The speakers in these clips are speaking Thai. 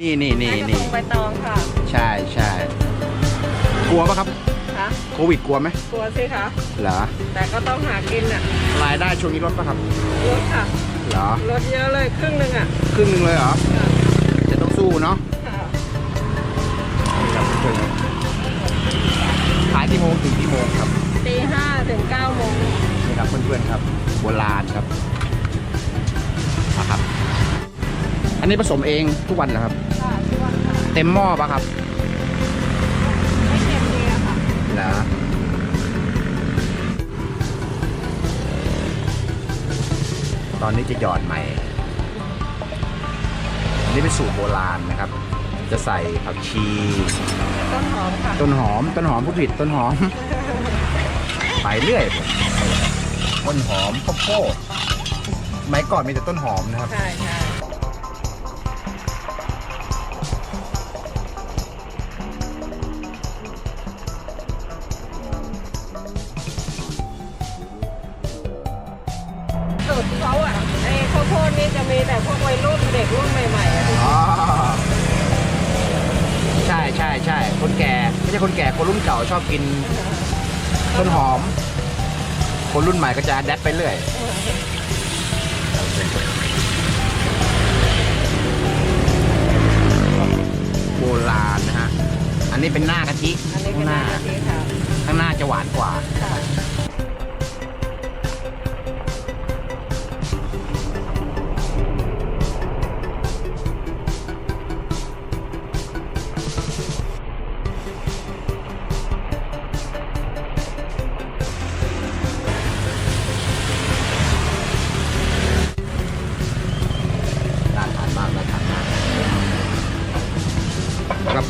นี่นี่นี่ให้กระนี่ทงใบตองค่ะใช่ใช่กลัวปะครับ คะโควิดกลัวไหมกลัวสิคะ เหรอแต่ก็ต้องหากินอะรายได้ช่วงนี้ลดปะครับลดค่ะเหรอลดเยอะเลยครึ่งหนึ่งอะครึ่งหนึ่งเลยเหรอค่ะจะต้องสู้เนาะค่ะนี่ครับเพื่อนๆขายกี่โมงถึงกี่โมงครับตีห้าถึงเก้าโมงนี่ครับเพื่อนๆครับโบราณครับนะครับ อันนี้ผสมเองทุกวันเหรอครับ ค่ะทุกวันค่ะเต็มหม้อปะครับไม่เค็มดีอะค่ะเหรอตอนนี้จะหยอดใหม่ อันนี้เป็นสูตรโบราณนะครับ จะใส่ผักชี ต้นหอมค่ะต้นหอม ต้นหอมผู้ผิดต้นหอม ไปเรื่อยต้นหอมข้าวโพดสมัยก่อนมีแต่ต้นหอมนะครับ ใช่ใช่ สูตรเขาอะไอ้ข้าวโพดนี่จะมีแต่พวกวัยรุ่นเด็กรุ่นใหม่ๆอะอ๋อใช่ใช่ใช่คนแก่ไม่ใช่คนแก่คนรุ่นเก่าชอบกินต้นหอม คนรุ่นใหม่ก็จะแดดไปเรื่อยโบราณนะฮะ อันนี้เป็นหน้ากะทิอันนี้ข้าเป็งนหน้าน้ำกะทิค่ะ ข้างหน้าจะหวานกว่า ค่ะ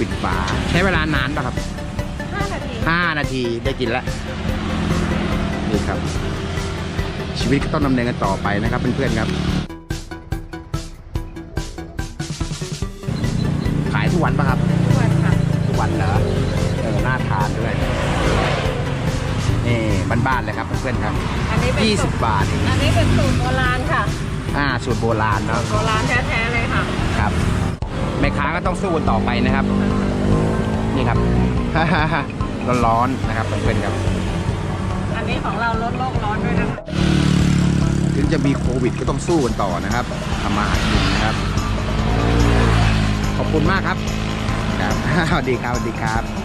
ปิดฝา ใช้เวลานานป่ะครับห้านาที5นาทีได้กินแล้วนี่ครับ ชีวิตก็ต้องดำเนินกันต่อไปนะครับเพื่อนๆครับ ขายทุกวันป่ะครับ ทุกวันค่ะทุกวันเหรอเออน่าทานด้วยนี่บ้านๆเลยครับเพื่อนๆครับอันนี้เป็นสูตร20บาทเองอันนี้เป็นสูตรโบราณค่ะ อ่าสูตรโบราณเนาะโบราณแท้ๆเลยค่ะ ครับแม่ค้าก็ต้องสู้กันต่อไปนะครับ นี่ครับ ร้อนๆนะครับเพื่อนๆครับ อันนี้ของเราลดโลกร้อนด้วยนะคะถึงจะมีโควิดก็ต้องสู้กันต่อนะครับทำมาหากินนะครับ ขอบคุณมากครับครับสวัสดีครับสวัสดีครับ